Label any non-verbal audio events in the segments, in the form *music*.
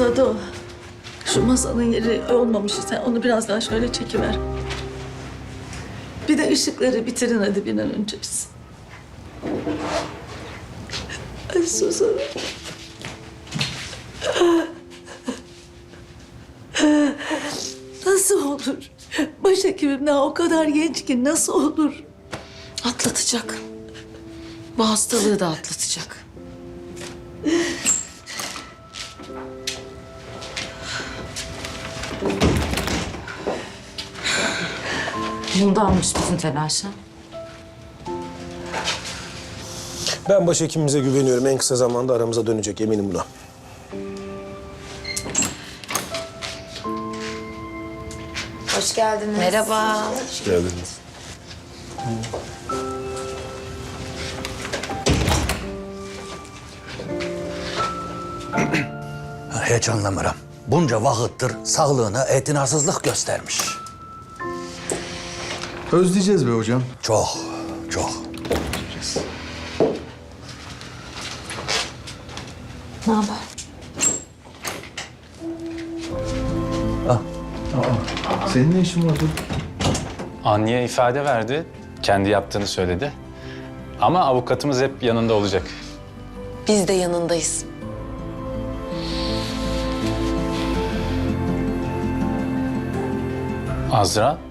Sado, şu masanın yeri olmamış. Sen onu biraz daha şöyle çekiver. Bir de ışıkları bitirin hadi bir an önce biz. Ay Suzan. Nasıl olur? Başhekimim daha o kadar genç ki nasıl olur? Atlatacak. Bu hastalığı da atlatacak. *laughs* Bundanmış bütün telaşa. Ben başhekimimize güveniyorum. En kısa zamanda aramıza dönecek eminim buna. Hoş geldiniz. Merhaba. Hoş geldiniz. Hiç anlamıram. Bunca vakittir sağlığına etinarsızlık göstermiş. Özleyeceğiz be hocam. Çok, çok. Ne haber? Senin ne işin var dur? Anniye ifade verdi. Kendi yaptığını söyledi. Ama avukatımız hep yanında olacak. Biz de yanındayız. Azra.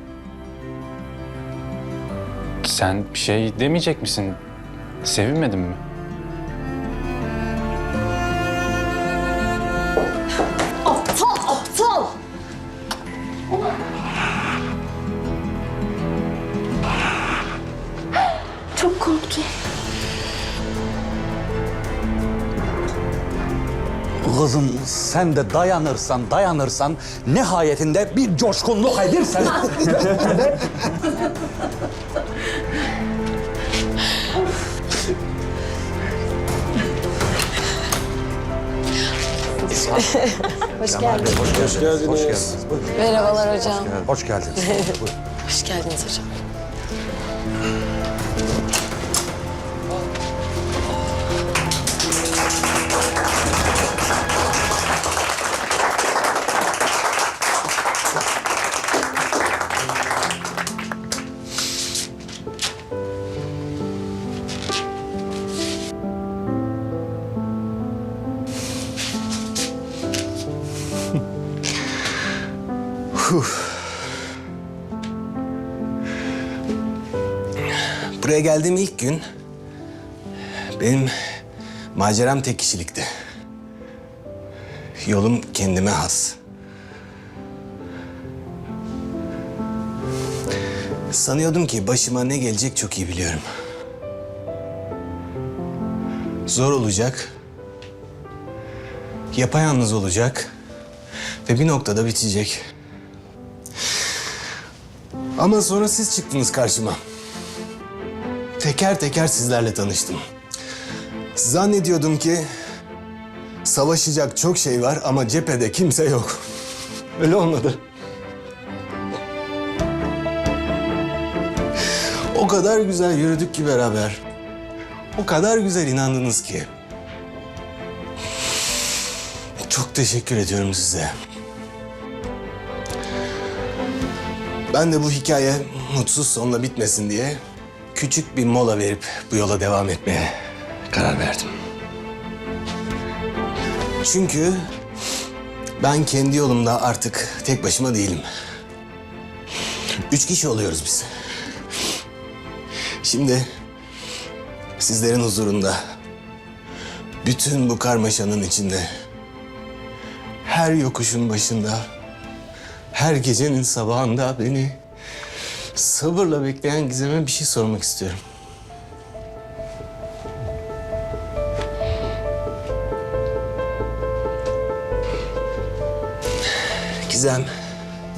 Sen bir şey demeyecek misin? Sevinmedin mi? Kızım sen de dayanırsan dayanırsan nihayetinde bir coşkunluk edersen. Hoş geldiniz. Hoş geldiniz. Merhabalar hocam. Hoş geldiniz. Hoş geldiniz hocam. Buraya geldiğim ilk gün benim maceram tek kişilikti. Yolum kendime has. Sanıyordum ki başıma ne gelecek çok iyi biliyorum. Zor olacak. Yapayalnız olacak. Ve bir noktada bitecek. Ama sonra siz çıktınız karşıma. Teker teker sizlerle tanıştım. Zannediyordum ki savaşacak çok şey var ama cephede kimse yok. *laughs* Öyle olmadı. O kadar güzel yürüdük ki beraber. O kadar güzel inandınız ki. Çok teşekkür ediyorum size. Ben de bu hikaye mutsuz sonla bitmesin diye küçük bir mola verip bu yola devam etmeye karar verdim. Çünkü ben kendi yolumda artık tek başıma değilim. Üç kişi oluyoruz biz. Şimdi sizlerin huzurunda bütün bu karmaşanın içinde her yokuşun başında her gecenin sabahında beni sabırla bekleyen Gizem'e bir şey sormak istiyorum. Gizem,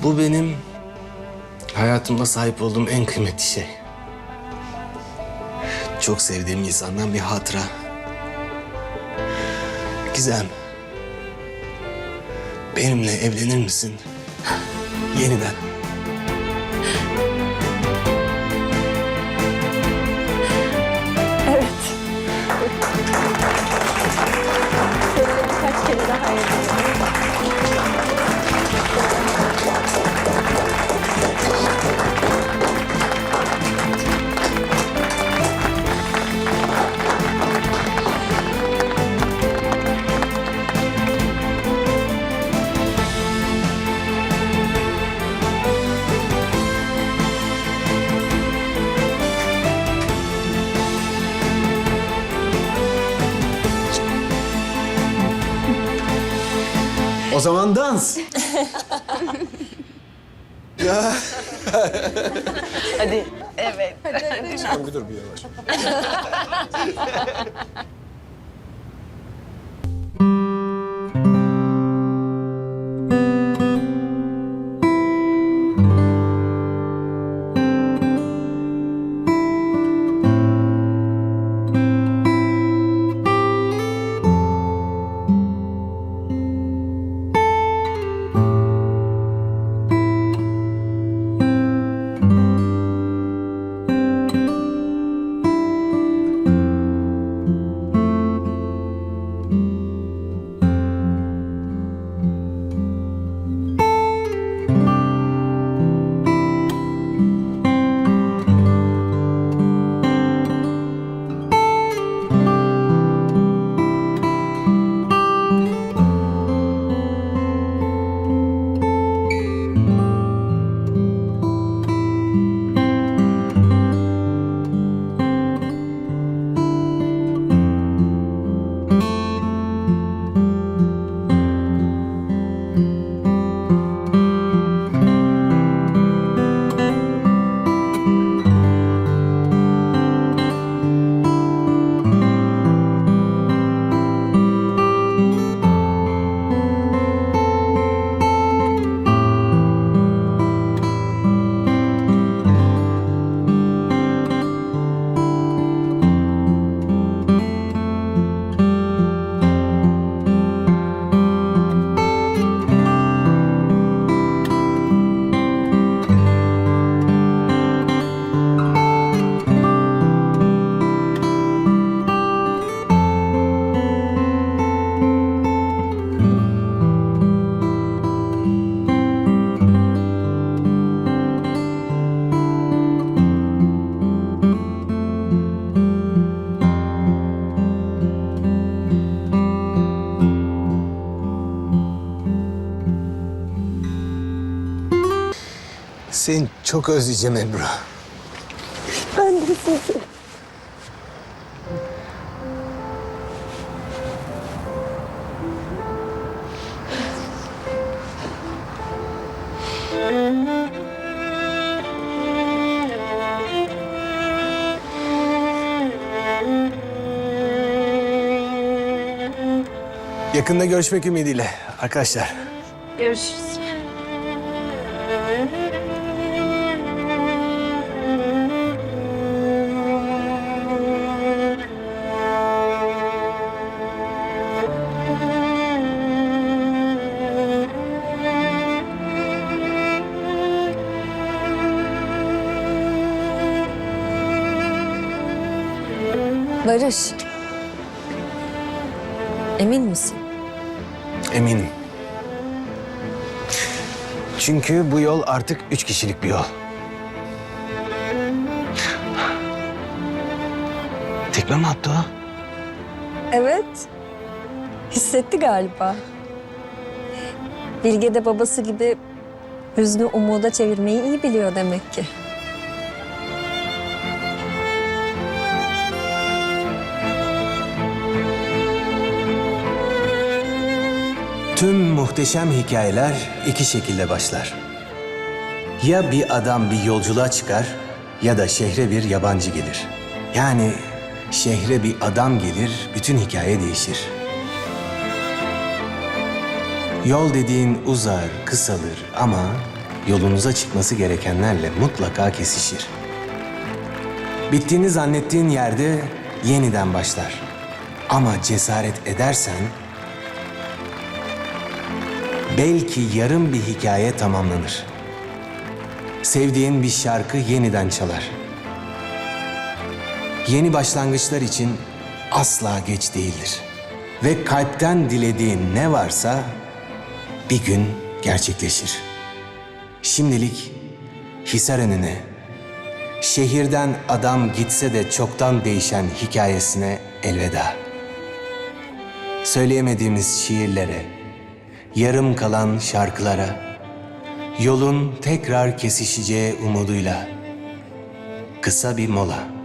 bu benim hayatımda sahip olduğum en kıymetli şey. Çok sevdiğim insandan bir hatıra. Gizem, benimle evlenir misin? Yeniden. Zaman dans. *laughs* ya Sen bir dur bir yavaş. *laughs* seni çok özleyeceğim Ebru. Yakında görüşmek ümidiyle arkadaşlar. Görüşürüz. Barış. Emin misin? Eminim. Çünkü bu yol artık üç kişilik bir yol. Tekme mi attı o? Evet. Hissetti galiba. Bilge de babası gibi hüznü umuda çevirmeyi iyi biliyor demek ki. Tüm muhteşem hikayeler iki şekilde başlar. Ya bir adam bir yolculuğa çıkar ya da şehre bir yabancı gelir. Yani şehre bir adam gelir, bütün hikaye değişir. Yol dediğin uzar, kısalır ama yolunuza çıkması gerekenlerle mutlaka kesişir. Bittiğini zannettiğin yerde yeniden başlar. Ama cesaret edersen belki yarım bir hikaye tamamlanır. Sevdiğin bir şarkı yeniden çalar. Yeni başlangıçlar için asla geç değildir. Ve kalpten dilediğin ne varsa bir gün gerçekleşir. Şimdilik Hisar önüne, şehirden adam gitse de çoktan değişen hikayesine elveda. Söyleyemediğimiz şiirlere, yarım kalan şarkılara, yolun tekrar kesişeceği umuduyla kısa bir mola.